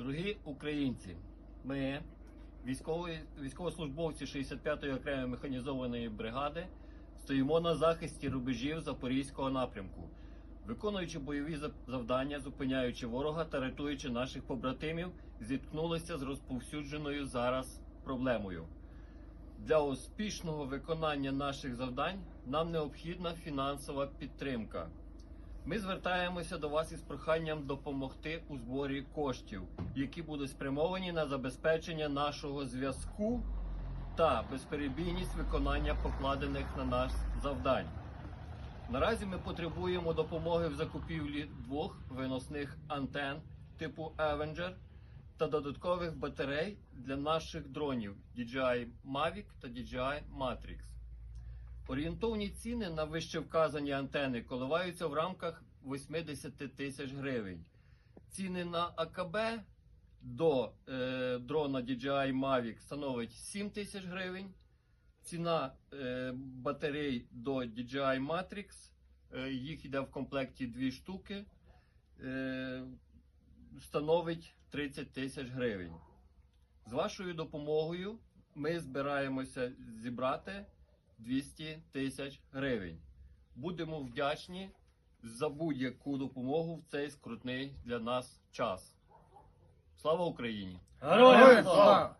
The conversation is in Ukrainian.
Дорогі українці, ми, військові, військовослужбовці 65-ї окремої механізованої бригади, стоїмо на захисті рубежів Запорізького напрямку, виконуючи бойові завдання, зупиняючи ворога та рятуючи наших побратимів, зіткнулися з розповсюдженою зараз проблемою. Для успішного виконання наших завдань нам необхідна фінансова підтримка. Ми звертаємося до вас із проханням допомогти у зборі коштів, які будуть спрямовані на забезпечення нашого зв'язку та безперебійність виконання покладених на нас завдань. Наразі ми потребуємо допомоги в закупівлі двох виносних антен типу Avenger та додаткових батарей для наших дронів DJI Mavic та DJI Matrix. Орієнтовні ціни на вище вказані антени коливаються в рамках 80 тисяч гривень. Ціни на АКБ до е, дрона DJI Mavic становить 7 тисяч гривень. Ціна е, батарей до DJI Matrix, е, їх йде в комплекті дві штуки, е, становить 30 тисяч гривень. З вашою допомогою ми збираємося зібрати 200 тисяч гривень. Будемо вдячні за будь-яку допомогу в цей скрутний для нас час. Слава Україні! Героям слава!